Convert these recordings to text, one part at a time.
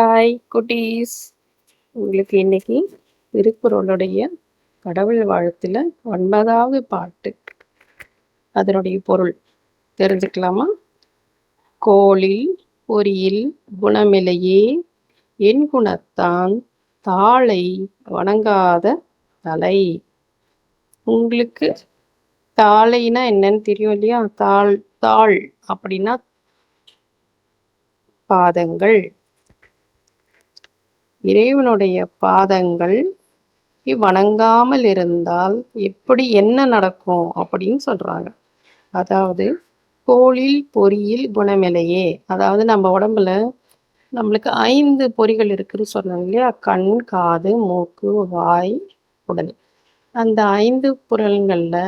Hi குட்டீஸ். உங்களுக்கு இன்னைக்கு திருக்குறளுடைய கடவுள் வாழ்த்துல ஒன்பதாவது பாட்டு. அதனுடைய பொருள் தெரிஞ்சுக்கலாமா? கோளில் பொறியில் குணமிலையே என் குணத்தான் தாளை வணங்காத தலை. உங்களுக்கு தாளைனா என்னன்னு தெரியும் இல்லையா? தாள் தாள் அப்படின்னா பாதங்கள். இறைவனுடைய பாதங்கள் வணங்காமல் இருந்தால் எப்படி என்ன நடக்கும் அப்படின்னு சொல்றாங்க. அதாவது கோளில் பொறியில் குணமில்லையே. அதாவது நம்ம உடம்புல நம்மளுக்கு ஐந்து பொறிகள் இருக்குன்னு சொன்னாங்க இல்லையா? கண் காது மூக்கு வாய் உடல். அந்த ஐந்து புறல்களில்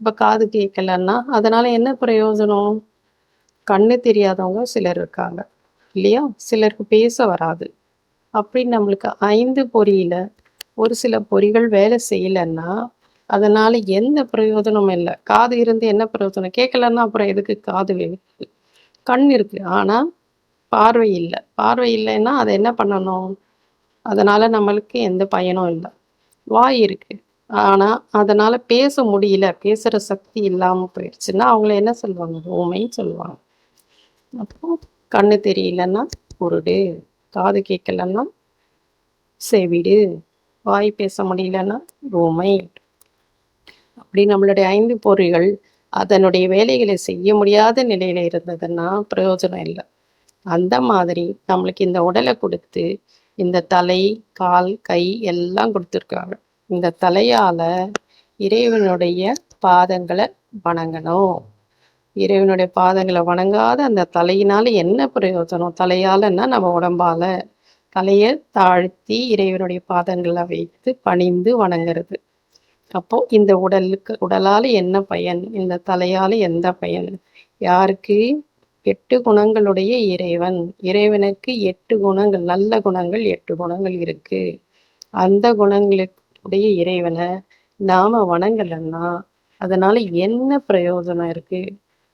இப்போ காது கேட்கலன்னா அதனால என்ன பிரயோஜனம்? கண்ணு தெரியாதவங்க சிலர் இருக்காங்க இல்லையா? சிலருக்கு பேச வராது. அப்படி நம்மளுக்கு ஐந்து பொறியில் ஒரு சில பொறிகள் வேலை செய்யலைன்னா அதனால் எந்த பிரயோஜனமும் இல்லை. காது இருந்து என்ன பிரயோஜனம்? கேட்கலன்னா அப்புறம் எதுக்கு காது வேணும் கண் இருக்குது ஆனால் பார்வை இல்லை. பார்வை இல்லைன்னா அதை என்ன பண்ணணும்? அதனால் நம்மளுக்கு எந்த பயனும் இல்லை. வாய் இருக்குது ஆனால் அதனால் பேச முடியல பேசுகிற சக்தி இல்லாமல் போயிடுச்சுன்னா அவங்கள என்ன சொல்லுவாங்க? ஊமைன்னு சொல்லுவாங்க. அப்போ கண்ணு தெரியலன்னா குருடு. காது கேட்கலன்னா செவிடு வாய் பேச முடியலன்னா ஊமை அப்படி நம்மளுடைய ஐந்து பொறிகள் அதனுடைய வேலைகளை செய்ய முடியாத நிலையில இருந்ததுன்னா பிரயோஜனம் இல்லை. அந்த மாதிரி நம்மளுக்கு இந்த உடலை கொடுத்து இந்த தலை கால் கை எல்லாம் கொடுத்துருக்காங்க. இந்த தலையால இறைவனுடைய பாதங்களை வணங்கணும். இறைவனுடைய பாதங்களை வணங்காத அந்த தலையினால என்ன பிரயோஜனம்? தலையாலன்னா நம்ம உடம்பால. தலையை தாழ்த்தி இறைவனுடைய பாதங்களை வைத்து பணிந்து வணங்குறது. அப்போ இந்த உடலுக்கு உடலால என்ன பயன்? இந்த தலையால எந்த பயன்? யாருக்கு? எட்டு குணங்களுடைய இறைவன். இறைவனுக்கு எட்டு குணங்கள் நல்ல குணங்கள் எட்டு குணங்கள் இருக்கு. அந்த குணங்களுடைய இறைவனை நாம வணங்கலைன்னா அதனால என்ன பிரயோஜனம் இருக்கு?